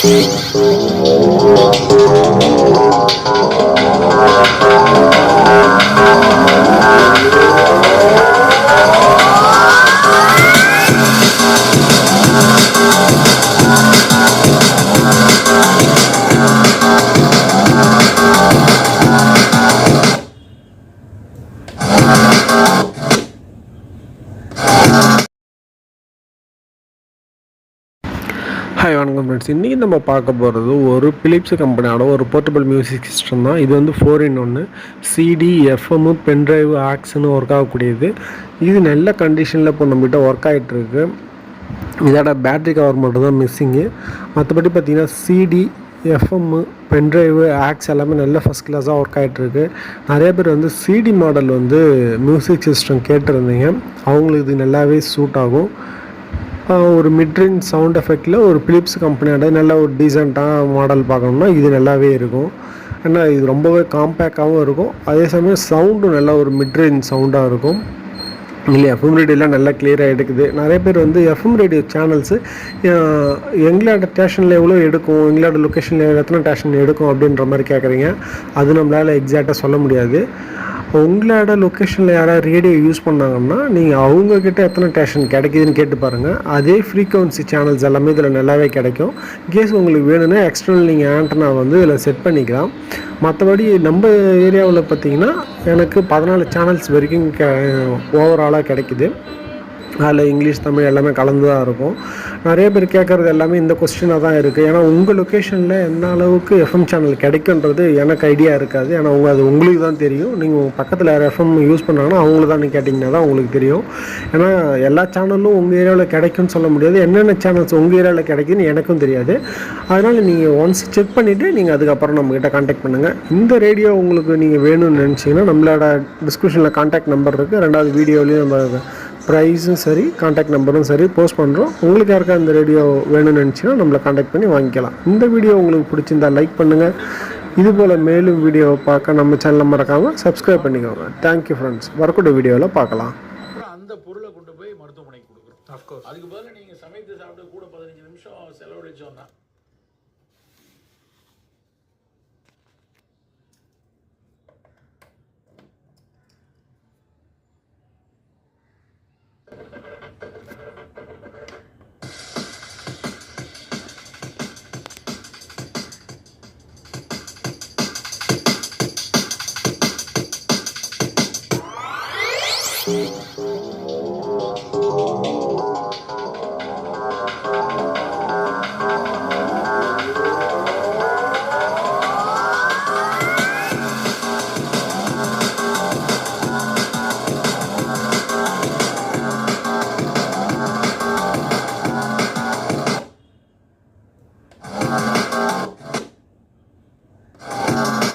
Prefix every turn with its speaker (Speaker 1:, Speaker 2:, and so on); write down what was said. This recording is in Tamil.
Speaker 1: Thank you. வணக்கம் ஃப்ரெண்ட்ஸ் இன்றைக்கி நம்ம பார்க்க போகிறது ஒரு பிலிப்ஸ் கம்பெனியோட ஒரு போர்ட்டபிள் மியூசிக் சிஸ்டம் தான். இது வந்து ஃபோர் இன் ஒன்று சிடி எஃப்எம்மு பென்ட்ரைவ் ஆக்ஸ்னு ஒர்க் ஆகக்கூடியது. இது நல்ல கண்டிஷனில் இப்போ நம்மகிட்ட ஒர்க் ஆகிட்டுருக்கு இதோட பேட்ரி கவர் மட்டும் தான் மிஸ்ஸிங்கு மற்றபடி பார்த்திங்கன்னா சிடி எஃப்எம்மு பென்ட்ரைவு ஆக்ஸ் எல்லாமே நல்ல ஃபஸ்ட் கிளாஸாக ஒர்க் ஆகிட்டுருக்கு நிறைய பேர் வந்து சிடி மாடல் வந்து மியூசிக் சிஸ்டம் கேட்டிருந்தீங்க. அவங்களுக்கு இது நல்லாவே சூட் ஆகும். ஒரு மிட்ரின் சவுண்ட் எஃபெக்டில் ஒரு பிலிப்ஸ் கம்பெனியோட நல்ல ஒரு டீசெண்டாக மாடல் பார்க்கணும்னா இது நல்லாவே இருக்கும். ஏன்னா இது ரொம்பவே காம்பேக்டாகவும் இருக்கும். அதே சமயம் சவுண்டும் நல்ல ஒரு மிட்ரேஞ்ச் சவுண்டாக இருக்கும். இல்லை எஃப்எம் ரேடியோலாம் நல்லா கிளியராக எடுக்குது. நிறைய பேர் வந்து எஃப்எம் ரேடியோ சேனல்ஸு எங்களோட ஸ்டேஷனில் எவ்வளோ எடுக்கும் எங்களோட லொக்கேஷனில் எத்தனை ஸ்டேஷன் எடுக்கும் அப்படின்ற மாதிரி கேட்குறீங்க. அது நம்மளால் எக்ஸாக்டாக சொல்ல முடியாது. உங்களோட லொக்கேஷனில் யாராவது ரேடியோ யூஸ் பண்ணாங்கன்னா நீங்கள் அவங்கக்கிட்ட எத்தனை ஸ்டேஷன் கிடைக்குதுன்னு கேட்டு பாருங்கள் அதே ஃப்ரீக்வன்சி சேனல்ஸ் எல்லாமே இதில் நல்லாவே கிடைக்கும். கேஸ் உங்களுக்கு வேணும்னா எக்ஸ்டர்னல் நீங்கள் ஆண்டனா வந்து இதில் செட் பண்ணிக்கலாம். மற்றபடி நம்ம ஏரியாவில் பார்த்தீங்கன்னா எனக்கு பதினாலு சேனல்ஸ் வரைக்கும் கே ஓவராலாக கிடைக்குது. அதில் இங்கிலீஷ் தமிழ் எல்லாமே கலந்து தான் இருக்கும். நிறைய பேர் கேட்குறது எல்லாமே இந்த கொஸ்டினாக தான் இருக்குது ஏன்னா உங்கள் லொக்கேஷனில் என்ன அளவுக்கு எஃப்எம் சேனல் கிடைக்குன்றது எனக்கு ஐடியா இருக்காது. ஏன்னா உங்கள் அது உங்களுக்கு தான் தெரியும். நீங்கள் உங்கள் பக்கத்தில் யார் எஃப்எம் யூஸ் பண்ணாங்கன்னா அவங்கள தான் கேட்டிங்கன்னா தான் உங்களுக்கு தெரியும். ஏன்னா எல்லா சேனலும் உங்கள் ஏரியாவில் கிடைக்கும்னு சொல்ல முடியாது. என்னென்ன சேனல்ஸ் உங்கள் ஏரியாவில் கிடைக்குதுன்னு எனக்கும் தெரியாது. அதனால் நீங்கள் ஒன்ஸ் செக் பண்ணிவிட்டு நீங்கள் அதுக்கப்புறம் நம்மக்கிட்ட காண்டாக்ட் பண்ணுங்கள் இந்த ரேடியோ உங்களுக்கு நீங்கள் வேணும்னு நினச்சிங்கன்னா நம்மளோட டிஸ்கிரிப்ஷனில் காண்டாக்ட் நம்பர் இருக்குது ரெண்டாவது வீடியோலேயும் நம்ம ப்ரைஸும் சரி காண்டாக்ட் நம்பரும் சரி போஸ்ட் பண்ணுறோம் உங்களுக்கு யாருக்கா இந்த ரேடியோ வேணும்னு நினச்சின்னா நம்மளை காண்டாக்ட் பண்ணி வாங்கிக்கலாம். இந்த வீடியோ உங்களுக்கு பிடிச்சிருந்தா லைக் பண்ணுங்கள் இதுபோல் மேலும் வீடியோவை பார்க்க நம்ம சேனலில் மறக்காமல் சப்ஸ்கிரைப் பண்ணிக்கோங்க. தேங்க்யூ ஃப்ரெண்ட்ஸ் வரக்கூடிய வீடியோவில் பார்க்கலாம்.
Speaker 2: அந்த பொருளை கொண்டு போய் மருத்துவமனைக்கு கொடுக்குறோம். அதுக்கு பதிலாக நீங்கள் சமைத்து சாப்பிட்டு கூட பதினஞ்சு நிமிஷம் செலவழிச்சோம்னா Thank you.